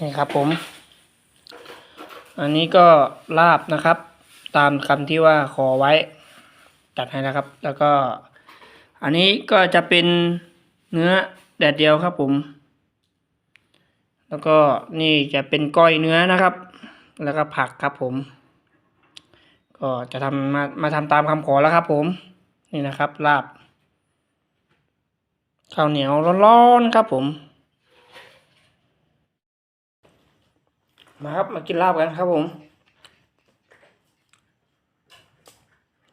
นี่ครับผม อันนี้ก็ลาบนะครับ ตามคำที่ว่าขอไว้จัดให้นะครับ แล้วก็ อันนี้ก็จะเป็นเนื้อแดดเดียวครับผม แล้วก็นี่จะเป็นก้อยเนื้อนะครับ แล้วก็ผักครับผม ก็จะทำมามาทำตามคำขอแล้วครับ ผม นี่นะครับลาบข้าวเหนียวร้อนๆครับผม มาครับมากินลาบกันครับผม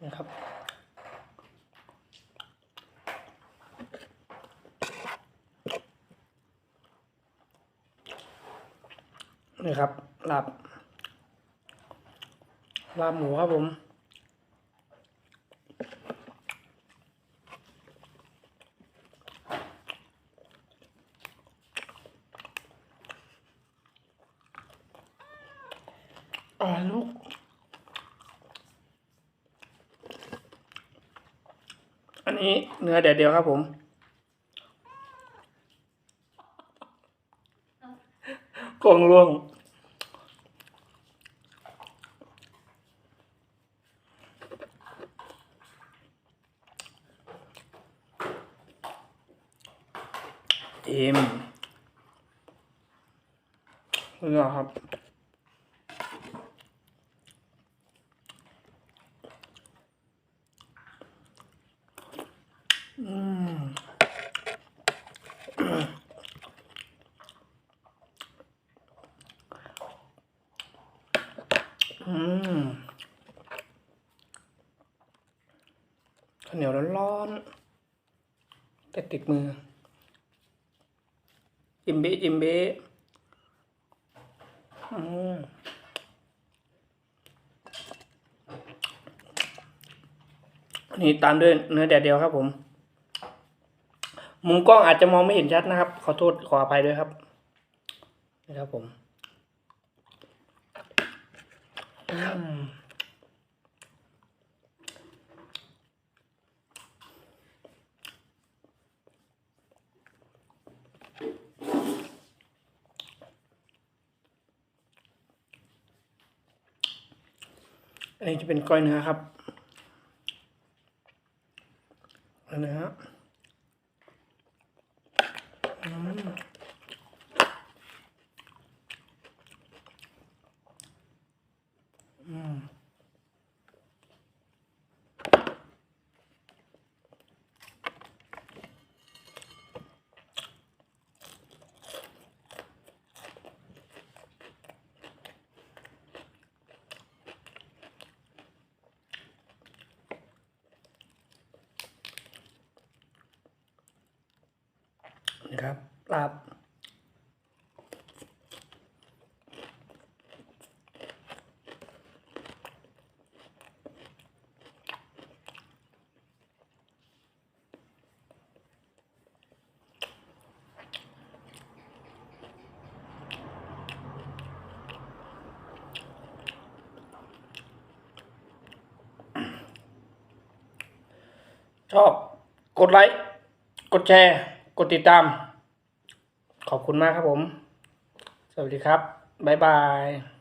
นะครับนี่ครับลาบลาบหมูครับผม อ่าลูกอันนี้เนื้อแดดเดียวครับผมกองล่วง เอ็มนี่ครับ อืม อืมข้าวเหนียวร้อนๆแต่ติดมือ จิมเบะจิมเบอืมอันนี่ตามด้วยเนื้อแดดเดียวครับผม มุมกล้องอาจจะมองไม่เห็นชัดนะครับ ขอโทษขออภัยด้วยครับ นะครับผม อันนี้จะเป็นก้อยเนื้อครับเนื้อม นี่ครับลาบ ชอบกดไลค์ กดแชร์ กดติดตาม ขอบคุณมากครับผม สวัสดีครับ บ๊ายบาย